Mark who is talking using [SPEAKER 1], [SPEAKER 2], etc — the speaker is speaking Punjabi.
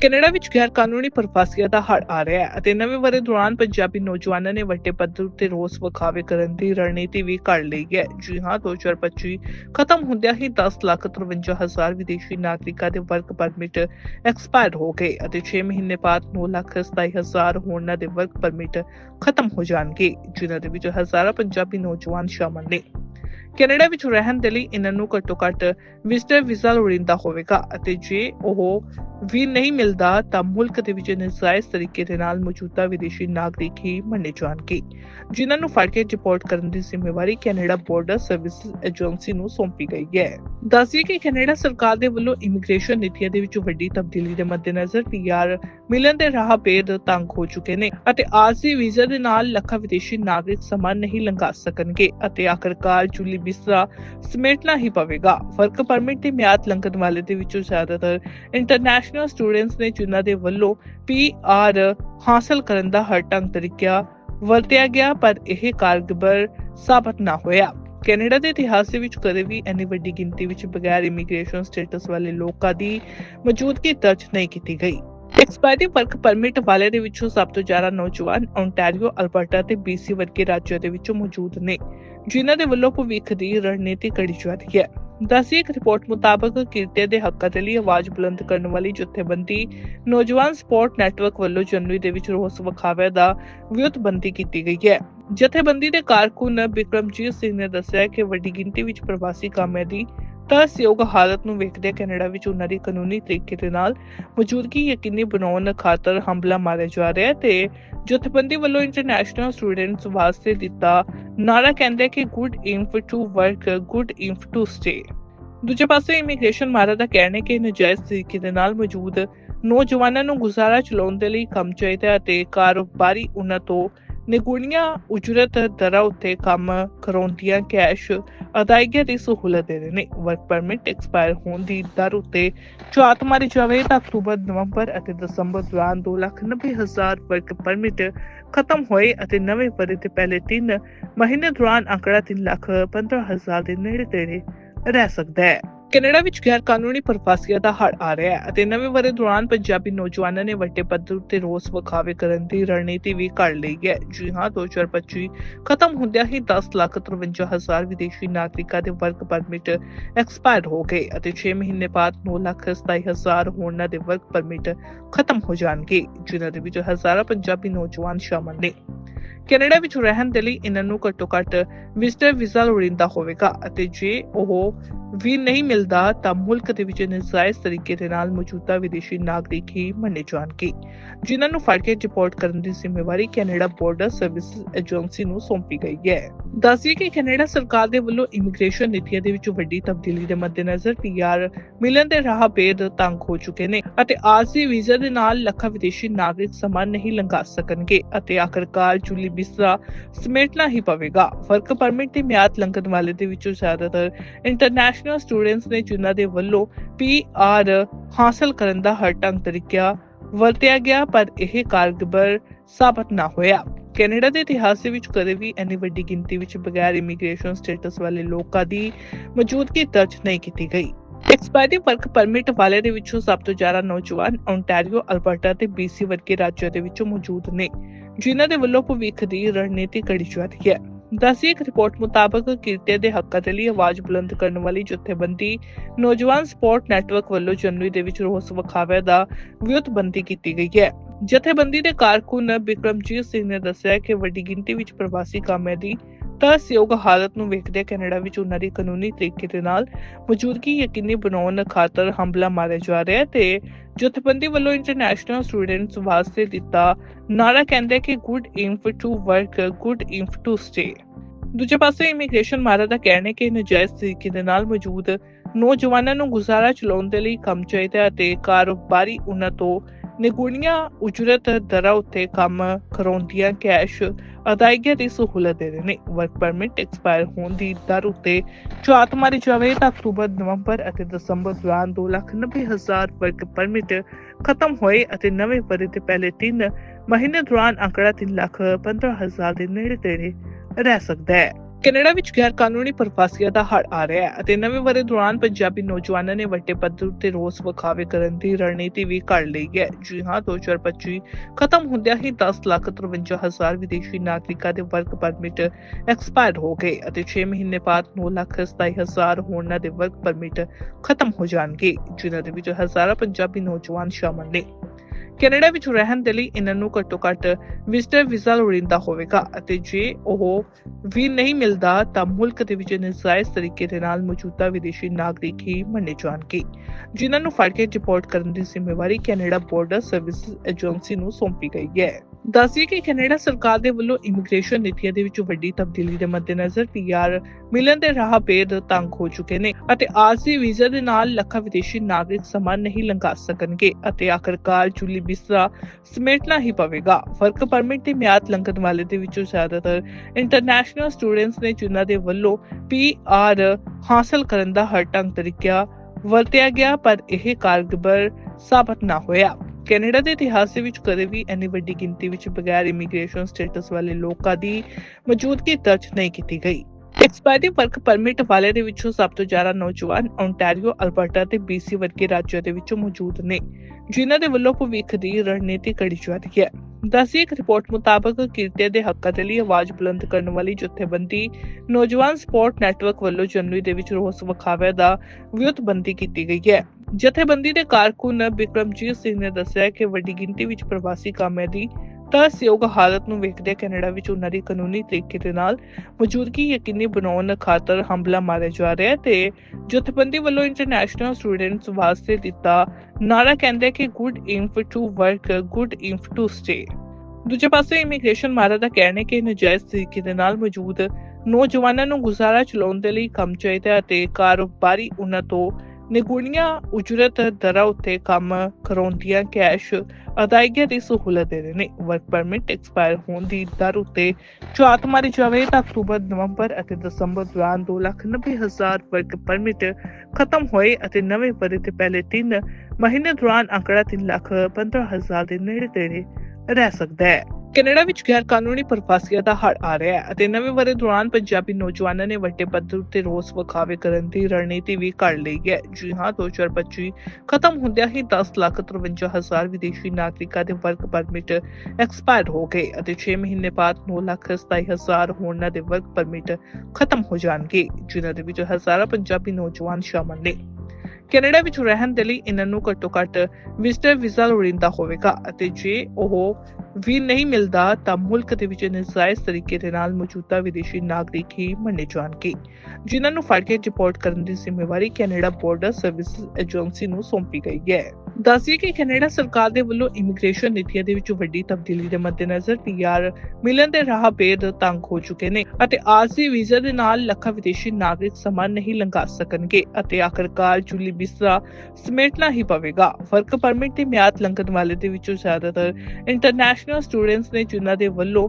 [SPEAKER 1] ਕੈਨੇਡਾ ਵਿੱਚ ਗੈਰ ਕਾਨੂੰਨੀ ਪ੍ਰਵਾਸੀਆਂ ਦਾ ਹੜ ਆ ਰਿਹਾ ਹੈ ਅਤੇ ਨਵੇਂ ਵਰੇ ਦੌਰਾਨ ਪੰਜਾਬੀ ਨੌਜਵਾਨਾਂ ਨੇ ਵੱਡੇ ਪੱਧਰ ਉੱਤੇ ਰੋਸ ਵਿਖਾਵੇ ਕਰਨ ਦੀ ਰਣਨੀਤੀ ਵੀ ਘੜ ਲਈ ਹੈ। ਜੀ ਹਾਂ 2025 ਖਤਮ ਹੁੰਦਿਆਂ ਹੀ 10 ਲੱਖ 53 ਹਜ਼ਾਰ ਵਿਦੇਸ਼ੀ ਨਾਗਰਿਕਾਂ ਦੇ ਵਰਕ ਪਰਮਿਟ ਐਕਸਪਾਇਰ ਹੋ ਗਏ ਅਤੇ 6 ਮਹੀਨੇ ਬਾਅਦ 9 ਲੱਖ 27 ਹਜ਼ਾਰ ਹੋਰਨਾਂ ਦੇ ਵਰਕ ਪਰਮਿਟ ਖਤਮ ਹੋ ਜਾਣਗੇ, ਜਿਨ੍ਹਾਂ ਦੇ ਵਿੱਚ ਹਜ਼ਾਰਾਂ ਪੰਜਾਬੀ ਨੌਜਵਾਨ ਸ਼ਾਮਲ ਨੇ। ਕੈਨੇਡਾ ਵਿੱਚ ਰਹਿਣ ਦੇ ਲਈ ਇਹਨਾਂ ਨੂੰ ਘੱਟੋ ਘੱਟ ਵਿਜ਼ਟਰ ਵੀਜ਼ਾ ਲੋੜੀਂਦਾ ਹੋਵੇਗਾ ਅਤੇ ਜੇ ਉਹ ਵੀ ਨਹੀਂ ਮਿਲਦਾ ਤਾਂ ਮੁਲਕ ਦੇ ਵਿੱਚ ਨਜਾਇਜ਼ ਤਰੀਕੇ ਦੇ ਨਾਲ ਮੌਜੂਦਾ ਵਿਦੇਸ਼ੀ ਨਾਗਰਿਕ ਹੀ ਮੰਨੇ ਜਾਣਗੇ। ਜਿਨ੍ਹਾਂ ਨੂੰ ਫੜ ਕੇ ਰਿਪੋਰਟ ਕਰਨ ਦੀ ਜ਼ਿੰਮੇਵਾਰੀ ਕੈਨੇਡਾ ਬਾਰਡਰ ਸਰਵਿਸਿਜ਼ ਏਜੰਸੀ ਨੂੰ ਸੌਂਪੀ ਗਈ ਹੈ। ਦੱਸਿਏ ਕਿ ਕੈਨੇਡਾ ਸਰਕਾਰ ਦੇ ਵੱਲੋਂ ਇਮੀਗ੍ਰੇਸ਼ਨ ਨੀਤੀਆਂ ਦੇ ਵਿੱਚ ਵੱਡੀ ਤਬਦੀਲੀ ਦੇ ਮੱਦੇਨਜ਼ਰ ਪੀਆਰ ਮਿਲਣ ਦੇ ਰਾਹ ਬੇਦ ਤੰਗ ਹੋ ਚੁੱਕੇ ਨੇ ਅਤੇ ਆਰਜ਼ੀ ਵੀਜ਼ਾ ਦੇ ਨਾਲ ਲੱਖਾਂ ਵਿਦੇਸ਼ੀ ਨਾਗਰਿਕ ਸਮਾਂ ਨਹੀਂ ਲੰਘਾ ਸਕਣਗੇ ਅਤੇ ਆਖਰਕਾਰ ਜੁਲੀ ਬਿਸਰਾ ਸਮੇਟਣਾ ਹੀ ਪਵੇਗਾ। ਵਰਕ ਪਰਮਿਟ ਦੀ ਮਿਆਦ ਲੰਘਣ ਵਾਲੇ ਦੇ ਵਿੱਚੋਂ ਜ਼ਿਆਦਾਤਰ ਇੰਟਰਨੈਸ਼ਨਲ ਸਟੂਡੈਂਟਸ ਨੇ ਜਿਨ੍ਹਾਂ ਦੇ ਵੱਲੋਂ ਪੀਆਰ ਹਾਸਲ ਕਰਨ ਦਾ ਹਰ ਢੰਗ ਤਰੀਕਾ ਵਰਤਿਆ ਗਿਆ, ਪਰ ਇਹ ਕਾਰਗਰ ਸਾਬਤ ਨਾ ਹੋਇਆ। ਕੈਨੇਡਾ ਦੇ ਇਤਿਹਾਸ ਵਿੱਚ ਕਦੇ ਵੀ ਇੰਨੀ ਵੱਡੀ ਗਿਣਤੀ ਵਿੱਚ ਬਗੈਰ ਇਮੀਗ੍ਰੇਸ਼ਨ ਸਟੇਟਸ ਵਾਲੇ ਲੋਕਾਂ ਦੀ ਮੌਜੂਦਗੀ ਦਰਜ ਨਹੀਂ ਕੀਤੀ ਗਈ। ਐਕਸਪਾਇਰੀ ਵਰਕ ਪਰਮਿਟ ਵਾਲੇ ਦੇ ਵਿੱਚੋਂ ਸਭ ਤੋਂ ਜ਼ਿਆਦਾ ਨੌਜਵਾਨ ਓਨਟਾਰੀਓ ਅਲਬਰਟਾ ਤੇ ਬੀਸੀ ਵਰਗੇ ਰਾਜਾਂ ਦੇ ਵਿੱਚੋਂ ਮੌਜੂਦ ਨੇ, ਜਿਨ੍ਹਾਂ ਦੇ ਵੱਲੋਂ ਭਵਿੱਖ ਦੀ ਰਣਨੀਤੀ ਘੜੀ ਜਾ ਰਹੀ ਹੈ। ਦੱਸੀ ਇੱਕ ਰਿਪੋਰਟ ਮੁਤਾਬਕ ਕਿਰਤੇ ਦੇ ਹੱਕਾਂ ਦੇ ਲਈ ਆਵਾਜ਼ ਬੁਲੰਦ ਕਰਨ ਵਾਲੀ ਜਥੇਬੰਦੀ ਨੌਜਵਾਨ ਸਪੋਰਟ ਨੈਟਵਰਕ ਵੱਲੋਂ ਜਨਵਰੀ ਦੇ ਵਿੱਚ ਰੋਸ ਵਿਖਾਵੇ ਦਾ ਵਿਉਤਬੰਦੀ ਕੀਤੀ ਗਈ ਹੈ। ਜਥੇਬੰਦੀ ਦੇ ਕਾਰਕੁਨ ਬਿਕਰਮਜੀਤ ਸਿੰਘ ਨੇ ਦੱਸਿਆ ਕਿ ਵੱਡੀ ਗਿਣਤੀ ਵਿੱਚ ਪ੍ਰਵਾਸੀ ਕਾਮਿਆਂ ਦੀ ਤਰਸਯੋਗ ਹਾਲਤ ਨੂੰ ਵੇਖਦੇ ਕੈਨੇਡਾ ਵਿੱਚ ਉਹਨਾਂ ਦੀ ਕਾਨੂੰਨੀ ਤਰੀਕੇ ਦੇ ਨਾਲ ਮੌਜੂਦਗੀ ਯਕੀਨੀ ਬਣਾਉਣ ਖਾਤਰ ਹਮਲਾ ਮਾਰਿਆ ਜਾ ਰਿਹਾ ਹੈ ਤੇ ਜਥੇਬੰਦੀ ਵੱਲੋਂ ਇੰਟਰਨੈਸ਼ਨਲ ਸਟੂਡੈਂਟਸ ਵਾਸਤੇ ਦਿੱਤਾ ਨਾਰਾ ਕਹਿੰਦੇ ਕਿ good enough to work good enough to stay ਦੂਜੇ ਪਾਸੇ ਇਮੀਗ੍ਰੇਸ਼ਨ ਮਾਰਾ ਦਾ ਕਹਿਣਾ ਹੈ ਕਿ ਨਜਾਇਜ਼ ਤਰੀਕੇ ਦੇ ਨਾਲ ਮੌਜੂਦ ਨੌਜਵਾਨਾਂ ਨੂੰ ਗੁਜ਼ਾਰਾ ਚਲਾਉਣ ਦੇ ਲਈ ਕੰਮ ਚਾਹੀਦਾ ਹੈ ਅਤੇ ਕਾਰੋਬਾਰੀ ਉਹਨਾਂ ਤੋਂ ਨਿਗੁਣੀਆਂ ਉਜਰਤ ਦਰਾਂ ਉੱਤੇ ਕੰਮ ਕਰਾਉਂਦੀਆਂ ਕੈਸ਼ ਅਦਾਇਗੀ ਦੀ ਸਹੂਲਤ ਦੇ ਨੇ। ਵਰਕ ਪਰਮਿਟ ਐਕਸਪਾਇਰ ਹੋਣ ਦੀ ਦਰ ਉੱਤੇ ਚਾਤ ਮਾਰੀ ਜਾਵੇ, ਤਾਂ ਅਕਤੂਬਰ, ਨਵੰਬਰ ਅਤੇ ਦਸੰਬਰ ਦੌਰਾਨ 290000 ਵਰਕ ਪਰਮਿਟ ਖਤਮ ਹੋਏ ਅਤੇ ਨਵੇਂ ਵਰ੍ਹੇ ਦੇ ਪਹਿਲੇ 3 ਮਹੀਨੇ ਦੌਰਾਨ ਅੰਕੜਾ 315000 ਦੇ ਨੇੜੇ ਤੇੜੇ ਰਹਿ ਸਕਦਾ ਹੈ। ਕੈਨੇਡਾ ਵਿੱਚ ਗੈਰ ਕਾਨੂੰਨੀ ਪ੍ਰਵਾਸੀਆਂ ਦਾ ਹੜ ਆ ਰਿਹਾ ਹੈ ਅਤੇ ਨਵੇਂ ਵਰੇ ਦੌਰਾਨ ਪੰਜਾਬੀ ਨੌਜਵਾਨਾਂ ਨੇ ਵੱਡੇ ਪੱਧਰ ਉੱਤੇ ਰੋਸ ਵਿਖਾਵੇ ਕਰਨ ਦੀ ਰਣਨੀਤੀ ਵੀ ਘੜ ਲਈ ਹੈ। ਜੀ ਹਾਂ 2025 ਖਤਮ ਹੁੰਦਿਆਂ ਹੀ 10 ਲੱਖ 53 ਹਜ਼ਾਰ ਵਿਦੇਸ਼ੀ ਨਾਗਰਿਕਾਂ ਦੇ ਵਰਕ ਪਰਮਿਟ ਐਕਸਪਾਇਰ ਹੋ ਗਏ ਅਤੇ 6 ਮਹੀਨੇ ਬਾਅਦ 9 ਲੱਖ 27 ਹਜ਼ਾਰ ਹੋਰਨਾਂ ਦੇ ਵਰਕ ਪਰਮਿਟ ਖਤਮ ਹੋ ਜਾਣਗੇ, ਜਿਨ੍ਹਾਂ ਦੇ ਵਿੱਚ ਹਜ਼ਾਰਾਂ ਪੰਜਾਬੀ ਨੌਜਵਾਨ ਸ਼ਾਮਲ ਨੇ। ਕੈਨੇਡਾ ਵਿੱਚ ਰਹਿਣ ਦੇ ਲਈ ਇਹਨਾਂ ਨੂੰ ਘੱਟੋ ਘੱਟ ਵਿਜ਼ਟਰ ਵੀਜ਼ਾ ਲੋੜੀਂਦਾ ਹੋਵੇਗਾ ਅਤੇ ਜੇ ਉਹ ਵੀ ਨਹੀਂ ਮਿਲਦਾ ਤਾਂ ਮੁਲਕ ਦੇ ਵਿੱਚ ਨਜਾਇਜ਼ ਤਰੀਕੇ ਦੇ ਨਾਲ ਮੌਜੂਦਾ ਵਿਦੇਸ਼ੀ ਨਾਗਰਿਕ ਹੀ ਮੰਨੇ ਜਾਣਗੇ। ਜਿਨ੍ਹਾਂ ਨੂੰ ਫੜ ਕੇ ਰਿਪੋਰਟ ਕਰਨ ਦੀ ਜ਼ਿੰਮੇਵਾਰੀ ਕੈਨੇਡਾ ਬਾਰਡਰ ਸਰਵਿਸਿਜ਼ ਏਜੰਸੀ ਨੂੰ ਸੌਂਪੀ ਗਈ ਹੈ। ਦੱਸਿਏ ਕਿ ਕੈਨੇਡਾ ਸਰਕਾਰ ਦੇ ਵੱਲੋਂ ਇਮੀਗ੍ਰੇਸ਼ਨ ਨੀਤੀਆਂ ਦੇ ਵਿੱਚ ਵੱਡੀ ਤਬਦੀਲੀ ਦੇ ਮੱਦੇਨਜ਼ਰ ਪੀਆਰ ਮਿਲਣ ਦੇ ਰਾਹ ਬੇਦ ਤੰਗ ਹੋ ਚੁੱਕੇ ਨੇ ਅਤੇ ਆਰਜ਼ੀ ਵੀਜ਼ਾ ਦੇ ਨਾਲ ਲੱਖਾਂ ਵਿਦੇਸ਼ੀ ਨਾਗਰਿਕ ਸਮਾਂ ਨਹੀਂ ਲੰਘਾ ਸਕਣਗੇ ਅਤੇ ਆਖਰਕਾਰ ਜੁਲੀ ਬਿਸਰਾ ਸਮੇਟਣਾ ਹੀ ਪਵੇਗਾ। ਵਰਕ ਪਰਮਿਟ ਦੀ ਮਿਆਦ ਲੰਘਣ ਵਾਲੇ ਦੇ ਵਿੱਚੋਂ ਜ਼ਿਆਦਾਤਰ ਇੰਟਰਨੈਸ਼ਨਲ ਸਟੂਡੈਂਟਸ ਨੇ ਜਿਨ੍ਹਾਂ ਦੇ ਵੱਲੋਂ ਪੀਆਰ ਹਾਸਲ ਕਰਨ ਦਾ ਹਰ ਢੰਗ ਤਰੀਕਾ ਵਰਤਿਆ ਗਿਆ, ਪਰ ਇਹ ਕਾਰਗਰ ਸਾਬਤ ਨਾ ਹੋਇਆ। ਕੈਨੇਡਾ ਦੇ ਇਤਿਹਾਸ ਵਿੱਚ ਕਦੇ ਵੀ ਇੰਨੀ ਵੱਡੀ ਗਿਣਤੀ ਵਿੱਚ ਬਗੈਰ ਇਮੀਗ੍ਰੇਸ਼ਨ ਸਟੇਟਸ ਵਾਲੇ ਲੋਕਾਂ ਦੀ ਮੌਜੂਦਗੀ ਦਰਜ ਨਹੀਂ ਕੀਤੀ ਗਈ। ਐਕਸਪਾਇਰੀ ਵਰਕ ਪਰਮਿਟ ਵਾਲੇ ਦੇ ਵਿੱਚੋਂ ਸਭ ਤੋਂ ਜ਼ਿਆਦਾ ਨੌਜਵਾਨ ਓਨਟਾਰੀਓ ਅਲਬਰਟਾ ਤੇ ਬੀਸੀ ਵਰਗੇ ਰਾਜਾਂ ਦੇ ਵਿੱਚੋਂ ਮੌਜੂਦ ਨੇ, ਜਿਨ੍ਹਾਂ ਦੇ ਵੱਲੋਂ ਭਵਿੱਖ ਦੀ ਰਣਨੀਤੀ ਘੜੀ ਜਾ ਰਹੀ ਹੈ। ਦੱਸੀ ਇੱਕ ਰਿਪੋਰਟ ਮੁਤਾਬਕ ਕਿਰਤੇ ਦੇ ਹੱਕਾਂ ਦੇ ਲਈ ਆਵਾਜ਼ ਬੁਲੰਦ ਕਰਨ ਵਾਲੀ ਜਥੇਬੰਦੀ ਨੌਜਵਾਨ ਸਪੋਰਟ ਨੈਟਵਰਕ ਵੱਲੋਂ ਜਨਵਰੀ ਦੇ ਵਿੱਚ ਰੋਸ ਵਿਖਾਵੇ ਦਾ ਵਿਉਤਬੰਦੀ ਕੀਤੀ ਗਈ ਹੈ। ਜਥੇਬੰਦੀ ਦੇ ਕਾਰਕੁਨ ਬਿਕਰਮਜੀਤ ਸਿੰਘ ਨੇ ਦੱਸਿਆ ਕਿ ਵੱਡੀ ਗਿਣਤੀ ਵਿੱਚ ਪ੍ਰਵਾਸੀ ਕਾਮਿਆਂ ਦੀ ਤਰਸਯੋਗ ਹਾਲਤ ਨੂੰ ਵੇਖਦੇ ਕੈਨੇਡਾ ਵਿੱਚ ਉਹਨਾਂ ਦੀ ਕਾਨੂੰਨੀ ਤਰੀਕੇ ਦੇ ਨਾਲ ਮੌਜੂਦਗੀ ਯਕੀਨੀ ਬਣਾਉਣ ਖਾਤਰ ਹਮਲਾ ਮਾਰਿਆ ਜਾ ਰਿਹਾ ਤੇ ਜਥੇਬੰਦੀ ਵੱਲੋਂ ਇੰਟਰਨੈਸ਼ਨਲ ਸਟੂਡੈਂਟਸ ਵਾਸਤੇ ਦਿੱਤਾ ਨਾਰਾ ਕਹਿੰਦੇ ਕਿ good enough to work good enough to stay ਦੂਜੇ ਪਾਸੇ ਇਮੀਗ੍ਰੇਸ਼ਨ ਮਾਰਾ ਦਾ ਕਹਿਣਾ ਹੈ ਕਿ ਨਜਾਇਜ਼ ਤਰੀਕੇ ਦੇ ਨਾਲ ਮੌਜੂਦ ਨੌਜਵਾਨਾਂ ਨੂੰ ਗੁਜ਼ਾਰਾ ਚਲਾਉਣ ਦੇ ਲਈ ਕੰਮ ਚਾਹੀਦਾ ਅਤੇ ਕਾਰੋਬਾਰੀ ਉਹਨਾਂ ਤੋਂ ਨਿਗੁਣੀਆਂ ਉਜਰਤ ਦਰਾਂ ਉੱਤੇ ਕੰਮ ਕਰਾਉਂਦੀਆਂ ਕੈਸ਼ ਅਦਾਇਗੀ ਦੀ ਸਹੂਲਤ ਦੇ ਰਹੇ ਨੇ। ਵਰਕ ਪਰਮਿਟ ਐਕਸਪਾਇਰ ਹੋਣ ਦੀ ਦਰ ਉੱਤੇ ਚਾਤ ਮਾਰੀ ਜਾਵੇ ਤਾਂ ਅਕਤੂਬਰ, ਨਵੰਬਰ ਅਤੇ ਦਸੰਬਰ ਦੌਰਾਨ 290000 ਵਰਕ ਪਰਮਿਟ ਖਤਮ ਹੋਏ ਅਤੇ ਨਵੇਂ ਵਰ੍ਹੇ ਦੇ ਪਹਿਲੇ 3 ਮਹੀਨੇ ਦੌਰਾਨ ਅੰਕੜਾ 315000 ਦੇ ਨੇੜੇ ਤੇੜੇ ਰਹਿ ਸਕਦਾ ਹੈ। ਕੈਨੇਡਾ ਵਿੱਚ ਗੈਰ ਕਾਨੂੰਨੀ ਪ੍ਰਵਾਸੀਆਂ ਦਾ ਹੜ੍ਹ ਆ ਰਿਹਾ ਹੈ ਅਤੇ ਨਵੇਂ ਵਰੇ ਦੌਰਾਨ ਪੰਜਾਬੀ ਨੌਜਵਾਨਾਂ ਨੇ ਵੱਡੇ ਪੱਧਰ ਉੱਤੇ ਰੋਸ ਵਿਖਾਵੇ ਕਰਨ ਦੀ ਰਣਨੀਤੀ ਵੀ ਘੜ ਲਈ ਹੈ। ਜੀ ਹਾਂ 2025 ਖਤਮ ਹੁੰਦਿਆਂ ਹੀ 10 ਲੱਖ 53 ਹਜ਼ਾਰ ਵਿਦੇਸ਼ੀ ਨਾਗਰਿਕਾਂ ਦੇ ਵਰਕ ਪਰਮਿਟ ਐਕਸਪਾਇਰ ਹੋ ਗਏ ਅਤੇ 6 ਮਹੀਨੇ ਬਾਅਦ 9 ਲੱਖ 27 ਹਜ਼ਾਰ ਹੋਰਨਾਂ ਦੇ ਵਰਕ ਪਰਮਿਟ ਖਤਮ ਹੋ ਜਾਣਗੇ, ਜਿਨ੍ਹਾਂ ਦੇ ਵਿੱਚ ਹਜ਼ਾਰਾਂ ਪੰਜਾਬੀ ਨੌਜਵਾਨ ਸ਼ਾਮਲ ਨੇ। ਕੈਨੇਡਾ ਵਿੱਚ ਰਹਿਣ ਦੇ ਲਈ ਇਹਨਾਂ ਨੂੰ ਘੱਟੋ ਘੱਟ ਵਿਜ਼ਟਰ ਵੀਜ਼ਾ ਲੋੜੀਂਦਾ ਹੋਵੇਗਾ ਅਤੇ ਜੇ ਉਹ ਵੀ ਨਹੀਂ ਮਿਲਦਾ ਤਾਂ ਮੁਲਕ ਦੇ ਵਿੱਚ ਨਜਾਇਜ਼ ਤਰੀਕੇ ਦੇ ਨਾਲ ਮੌਜੂਦਾ ਵਿਦੇਸ਼ੀ ਨਾਗਰਿਕ ਹੀ ਮੰਨੇ ਜਾਣਗੇ। ਜਿਨ੍ਹਾਂ ਨੂੰ ਫੜ ਕੇ ਰਿਪੋਰਟ ਕਰਨ ਦੀ ਜ਼ਿੰਮੇਵਾਰੀ ਕੈਨੇਡਾ ਬਾਰਡਰ ਸਰਵਿਸ ਏਜੰਸੀ ਨੂੰ ਸੌਂਪੀ ਗਈ ਹੈ। ਦੱਸਿਏ ਕਿ ਕੈਨੇਡਾ ਸਰਕਾਰ ਦੇ ਵੱਲੋਂ ਇਮੀਗ੍ਰੇਸ਼ਨ ਨੀਤੀਆਂ ਦੇ ਵਿੱਚ ਵੱਡੀ ਤਬਦੀਲੀ ਦੇ ਮੱਦੇਨਜ਼ਰ ਪੀਆਰ ਮਿਲਣ ਦੇ ਰਾਹ ਬੇਦ ਤੰਗ ਹੋ ਚੁੱਕੇ ਨੇ ਅਤੇ ਆਰਜ਼ੀ ਵੀਜ਼ਾ ਦੇ ਨਾਲ ਲੱਖਾਂ ਵਿਦੇਸ਼ੀ ਨਾਗਰਿਕ ਸਮਾਂ ਨਹੀਂ ਲੰਘਾ ਸਕਣਗੇ ਅਤੇ ਆਖਰਕਾਰ ਜੁਲੀ ਬਿਸਰਾ ਸਮੇਟਣਾ ਹੀ ਪਵੇਗਾ। ਵਰਕ ਪਰਮਿਟ ਦੀ ਮਿਆਦ ਲੰਘਣ ਵਾਲੇ ਦੇ ਵਿੱਚੋਂ ਜ਼ਿਆਦਾਤਰ ਇੰਟਰਨੈਸ਼ਨਲ ਸਟੂਡੈਂਟਸ ਨੇ ਜਿਨ੍ਹਾਂ ਦੇ ਵੱਲੋਂ ਪੀਆਰ ਹਾਸਲ ਕਰਨ ਦਾ ਹਰ ਢੰਗ ਤਰੀਕਾ ਵਰਤਿਆ ਗਿਆ, ਪਰ ਇਹ ਕਾਰਗਰ ਸਾਬਤ ਨਾ ਹੋਇਆ। ਕੈਨੇਡਾ ਦੇ ਇਤਿਹਾਸ ਦੇ ਵਿੱਚ ਕਦੇ ਵੀ ਇੰਨੀ ਵੱਡੀ ਗਿਣਤੀ ਵਿੱਚ ਬਗੈਰ ਇਮੀਗ੍ਰੇਸ਼ਨ ਸਟੇਟਸ ਵਾਲੇ ਲੋਕਾਂ ਦੀ ਮੌਜੂਦਗੀ ਦਰਜ ਨਹੀਂ ਕੀਤੀ ਗਈ। ਐਕਸਪਾਇਰੀ ਵਰਕ ਪਰਮਿਟ ਵਾਲੇ ਦੇ ਵਿੱਚੋਂ ਸਭ ਤੋਂ ਜ਼ਿਆਦਾ ਨੌਜਵਾਨ ਓਨਟਾਰੀਓ ਅਲਬਰਟਾ ਤੇ ਬੀਸੀ ਵਰਗੇ ਰਾਜਾਂ ਦੇ ਵਿੱਚੋਂ ਮੌਜੂਦ ਨੇ, ਜਿਨ੍ਹਾਂ ਦੇ ਵੱਲੋਂ ਭਵਿੱਖ ਦੀ ਰਣਨੀਤੀ ਘੜੀ ਜਾ ਰਹੀ ਹੈ। ਦੱਸੀ ਇੱਕ ਰਿਪੋਰਟ ਮੁਤਾਬਕ ਕਿਰਤੇ ਦੇ ਹੱਕਾਂ ਦੇ ਲਈ ਆਵਾਜ਼ ਬੁਲੰਦ ਕਰਨ ਵਾਲੀ ਜਥੇਬੰਦੀ ਨੌਜਵਾਨ ਸਪੋਰਟ ਨੈਟਵਰਕ ਵੱਲੋਂ ਜਨਵਰੀ ਦੇ ਵਿੱਚ ਰੋਸ ਵਿਖਾਵੇ ਦਾ ਵਿਉਂਤਬੰਦੀ ਕੀਤੀ ਗਈ ਹੈ। ਜਥੇਬੰਦੀ ਦੇ ਕਾਰਕੁਨ ਬਿਕਰਮਜੀਤ ਸਿੰਘ ਨੇ ਦੱਸਿਆ ਕਿ ਵੱਡੀ ਗਿਣਤੀ ਵਿੱਚ ਪ੍ਰਵਾਸੀ ਕਾਮਿਆਂ ਦੀ ਤਰਸਯੋਗ ਹਾਲਤ ਨੂੰ ਵੇਖਦੇ ਕੈਨੇਡਾ ਵਿੱਚ ਉਹਨਾਂ ਦੀ ਕਾਨੂੰਨੀ ਤਰੀਕੇ ਦੇ ਨਾਲ ਮੌਜੂਦਗੀ ਯਕੀਨੀ ਬਣਾਉਣ ਖਾਤਰ ਹਮਲਾ ਮਾਰਿਆ ਜਾ ਰਿਹਾ ਹੈ ਤੇ ਜਥੇਬੰਦੀ ਵੱਲੋਂ ਇੰਟਰਨੈਸ਼ਨਲ ਸਟੂਡੈਂਟਸ ਵਾਸਤੇ ਦਿੱਤਾ ਨਾਰਾ ਕਹਿੰਦੇ ਕਿ good enough to work good enough to stay ਦੂਜੇ ਪਾਸੇ ਇਮੀਗ੍ਰੇਸ਼ਨ ਮਾਰਾ ਦਾ ਕਹਿਣਾ ਹੈ ਕਿ ਨਜਾਇਜ਼ ਤਰੀਕੇ ਦੇ ਨਾਲ ਮੌਜੂਦ ਨੌਜਵਾਨਾਂ ਨੂੰ ਗੁਜ਼ਾਰਾ ਚਲਾਉਣ ਦੇ ਲਈ ਕੰਮ ਚਾਹੀਦਾ ਅਤੇ ਕਾਰੋਬਾਰੀ ਉਹਨਾਂ ਤੋਂ ਨਿਗੁਣੀਆਂ ਉਜਰਤ ਦਰਾਂ ਉੱਤੇ ਕੰਮ ਕਰਾਉਂਦੀਆਂ ਕੈਸ਼ ਅਦਾਇਗੀਆਂ ਦੀ ਸਹੂਲਤ ਦੇ ਰਹੇ ਨੇ। ਵਰਕ ਪਰਮਿਟ ਐਕਸਪਾਇਰ ਹੋਣ ਦੀ ਦਰ ਉੱਤੇ ਝਾਤ ਮਾਰੀ ਜਾਵੇ ਤਾਂ ਅਕਤੂਬਰ ਨਵੰਬਰ ਅਤੇ ਦਸੰਬਰ ਦੌਰਾਨ 2,90,000 ਵਰਕ ਪਰਮਿਟ ਖਤਮ ਹੋਏ ਅਤੇ ਨਵੇਂ ਵਰ੍ਹੇ ਦੇ ਪਹਿਲੇ 3 ਮਹੀਨੇ ਦੌਰਾਨ ਅੰਕੜਾ 3,15,000 ਦੇ ਨੇੜੇ ਤੇੜੇ ਰਹਿ ਸਕਦਾ ਹੈ। ਕੈਨੇਡਾ ਵਿੱਚ ਗੈਰ ਕਾਨੂੰਨੀ ਪ੍ਰਵਾਸੀਆਂ ਦਾ ਹੜ੍ਹ ਆ ਰਿਹਾ ਹੈ ਅਤੇ ਨਵੇਂ ਵਰ੍ਹੇ ਦੌਰਾਨ ਪੰਜਾਬੀ ਨੌਜਵਾਨਾਂ ਨੇ ਵੱਡੇ ਪੱਧਰ ਉੱਤੇ ਰੋਸ ਵਿਖਾਵੇ ਕਰਨ ਦੀ ਰਣਨੀਤੀ ਵੀ ਘੜ ਲਈ ਹੈ। ਜੀ ਹਾਂ 2025 ਖਤਮ ਹੁੰਦਿਆਂ ਹੀ 10 ਲੱਖ 53 ਹਜ਼ਾਰ ਵਿਦੇਸ਼ੀ ਨਾਗਰਿਕਾਂ ਦੇ ਵਰਕ ਪਰਮਿਟ ਐਕਸਪਾਇਰ ਹੋ ਗਏ ਅਤੇ 6 ਮਹੀਨੇ ਬਾਅਦ 9 ਲੱਖ 27 ਹਜ਼ਾਰ ਹੋਰਨਾਂ ਦੇ ਵਰਕ ਪਰਮਿਟ ਖਤਮ ਹੋ ਜਾਣਗੇ, ਜਿਨ੍ਹਾਂ ਦੇ ਵਿੱਚ ਹਜ਼ਾਰਾਂ ਪੰਜਾਬੀ ਨੌਜਵਾਨ ਸ਼ਾਮਲ ਨੇ। ਕੈਨੇਡਾ ਵਿੱਚ ਰਹਿਣ ਦੇ ਲਈ ਇਹਨਾਂ ਨੂੰ ਘੱਟੋ ਘੱਟ ਵਿਜ਼ਟਰ ਵੀਜ਼ਾ ਲੋੜੀਂਦਾ ਹੋਵੇਗਾ ਅਤੇ ਜੇ ਉਹ ਵੀ ਨਹੀਂ ਮਿਲਦਾ ਤਾਂ ਮੁਲਕ ਦੇ ਵਿੱਚ ਨਜਾਇਜ਼ ਤਰੀਕੇ ਦੇ ਨਾਲ ਮੌਜੂਦਾ ਵਿਦੇਸ਼ੀ ਨਾਗਰਿਕ ਹੀ ਮੰਨੇ ਜਾਣਗੇ। ਜਿਨ੍ਹਾਂ ਨੂੰ ਫੜ ਕੇ ਰਿਪੋਰਟ ਕਰਨ ਦੀ ਜ਼ਿੰਮੇਵਾਰੀ ਕੈਨੇਡਾ ਬਾਰਡਰ ਸਰਵਿਸ ਏਜੰਸੀ ਨੂੰ ਸੌਂਪੀ ਗਈ ਹੈ। ਦੱਸਿਏ ਕਿ ਕੈਨੇਡਾ ਸਰਕਾਰ ਦੇ ਵੱਲੋਂ ਇਮੀਗ੍ਰੇਸ਼ਨ ਨੀਤੀਆਂ ਦੇ ਵਿੱਚ ਵੱਡੀ ਤਬਦੀਲੀ ਦੇ ਮੱਦੇਨਜ਼ਰ ਪੀਆਰ ਮਿਲਣ ਦੇ ਰਾਹ ਬੇਦ ਤੰਗ ਹੋ ਚੁੱਕੇ ਨੇ ਅਤੇ ਆਰਜ਼ੀ ਵੀਜ਼ਾ ਦੇ ਨਾਲ ਲੱਖਾਂ ਵਿਦੇਸ਼ੀ ਨਾਗਰਿਕ ਸਮਾਂ ਨਹੀਂ ਲੰਘਾ ਸਕਣਗੇ ਅਤੇ ਆਖਰਕਾਰ ਜੁਲੀ ਬਿਸਰਾ ਸਮੇਟਣਾ ਹੀ ਪਵੇਗਾ। ਵਰਕ ਪਰਮਿਟ ਦੀ ਮਿਆਦ ਲੰਘਣ ਵਾਲੇ ਦੇ ਵਿੱਚੋਂ ਜ਼ਿਆਦਾਤਰ ਇੰਟਰਨੈਸ਼ਨਲ ਸਟੂਡੈਂਟਸ ਨੇ ਜਿਨ੍ਹਾਂ ਦੇ ਵੱਲੋਂ